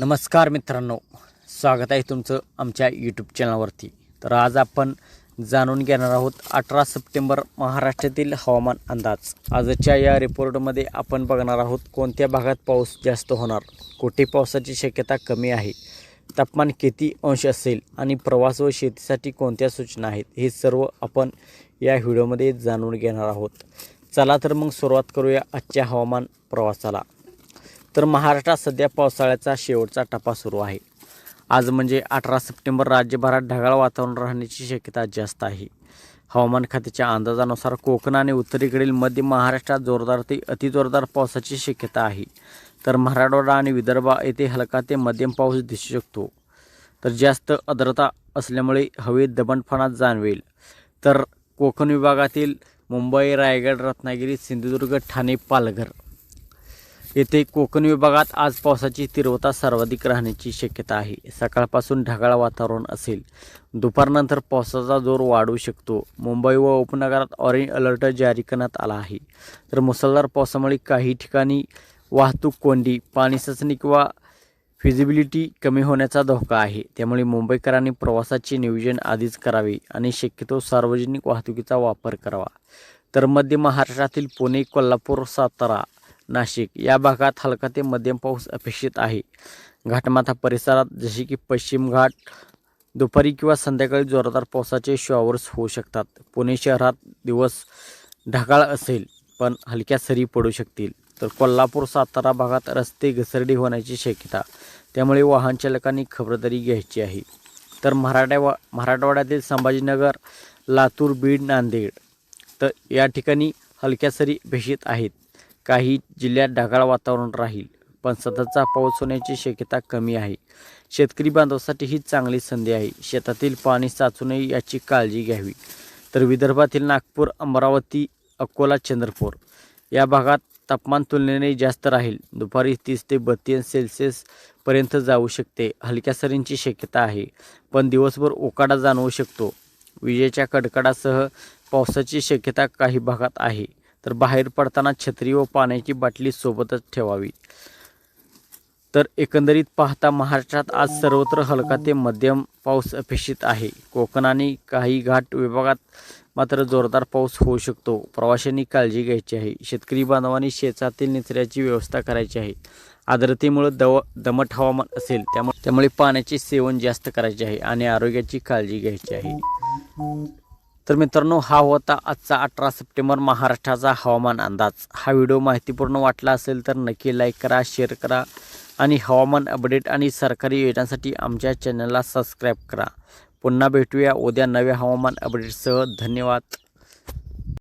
नमस्कार मित्रांनो स्वागत आहे तुमचं आमच्या यूट्यूब चॅनलवरती तर आज आपण जाणून घेणार आहोत अठरा सप्टेंबर महाराष्ट्रातील हवामान अंदाज. आजच्या या रिपोर्टमध्ये आपण बघणार आहोत कोणत्या भागात पाऊस जास्त होणार कुठे पावसाची शक्यता कमी आहे तापमान किती अंश असेल आणि प्रवास व शेतीसाठी कोणत्या सूचना आहेत हे सर्व आपण या व्हिडिओमध्ये जाणून घेणार आहोत. चला तर मग सुरुवात करूया आजच्या हवामान प्रवासाला. तर महाराष्ट्रात सध्या पावसाळ्याचा शेवटचा टप्पा सुरू आहे. आज म्हणजे अठरा सप्टेंबर राज्यभरात ढगाळ वातावरण राहण्याची शक्यता जास्त आहे. हवामान खात्याच्या अंदाजानुसार कोकण आणि उत्तरेकडील मध्य महाराष्ट्रात जोरदार ते अतिजोरदार पावसाची शक्यता आहे. तर मराठवाडा आणि विदर्भ येथे हलका ते मध्यम पाऊस दिसू शकतो. तर जास्त आर्द्रता असल्यामुळे हवेत दमटपणा जाणवेल. तर कोकण विभागातील मुंबई रायगड रत्नागिरी सिंधुदुर्ग ठाणे पालघर येथे कोकण विभागात आज पावसाची तीव्रता सर्वाधिक राहण्याची शक्यता आहे. सकाळपासून ढगाळ वातावरण असेल. दुपारनंतर पावसाचा जोर वाढू शकतो. मुंबई व उपनगरात ऑरेंज अलर्ट जारी करण्यात आला आहे. तर मुसळधार पावसामुळे काही ठिकाणी वाहतूक कोंडी पाणी किंवा फिजिबिलिटी कमी होण्याचा धोका आहे. त्यामुळे मुंबईकरांनी प्रवासाचे नियोजन आधीच करावे आणि शक्यतो सार्वजनिक वाहतुकीचा वापर करावा. तर मध्य महाराष्ट्रातील पुणे कोल्हापूर सातारा नाशिक. या भागात हलका ते मध्यम पाऊस अपेक्षित आहे. घाटमाथा परिसरात जसे की पश्चिम घाट दुपारी किंवा संध्याकाळी जोरदार पावसाचे शॉवर्स होऊ शकतात. पुणे शहरात दिवस ढगाळ असेल पण हलक्या सरी पडू शकतील. तर कोल्हापूर सातारा भागात रस्ते घसरडी होण्याची शक्यता त्यामुळे वाहन चालकांनी खबरदारी घ्यायची आहे. तर मराठा मराठवाड्यातील संभाजीनगर लातूर बीड नांदेड तर या ठिकाणी हलक्या सरी अपेक्षित आहेत. काही जिल्ह्यात ढगाळ वातावरण राहील पण सततचा पाऊस होण्याची शक्यता कमी आहे. शेतकरी बांधवासाठी ही चांगली संधी आहे. शेतातील पाणी साचू नये याची काळजी घ्यावी. तर विदर्भातील नागपूर अमरावती अकोला चंद्रपूर या भागात तापमान तुलनेने जास्त राहील. दुपारी तीस ते बत्तीस सेल्सिअसपर्यंत जाऊ शकते. हलक्या सरींची शक्यता आहे पण दिवसभर उकाडा जाणवू शकतो. विजेच्या कडकडासह पावसाची शक्यता काही भागात आहे. तर बाहेर पडताना छत्री व पाण्याची बाटली सोबतच ठेवावी. तर एकंदरीत पाहता महाराष्ट्रात आज सर्वत्र हलका ते मध्यम पाऊस अपेक्षित आहे. कोकण आणि काही घाट विभागात मात्र जोरदार पाऊस होऊ शकतो. प्रवाशांनी काळजी घ्यायची आहे. शेतकरी बांधवांनी शेतातील निचऱ्याची व्यवस्था करायची आहे. आर्द्रतेमुळे दव दमट हवामान असेल त्यामुळे त्यामुळे पाण्याचे सेवन जास्त करायचे आहे आणि आरोग्याची काळजी घ्यायची आहे. तर मित्रांनो हा होता आजचा अठरा सप्टेंबर महाराष्ट्राचा हवामान अंदाज. हा व्हिडिओ माहितीपूर्ण वाटला असेल तर नक्की लाईक करा शेअर करा आणि हवामान अपडेट आणि सरकारी योजनांसाठी आमच्या चॅनलला सबस्क्राईब करा. पुन्हा भेटूया उद्या नव्या हवामान अपडेटसह. धन्यवाद.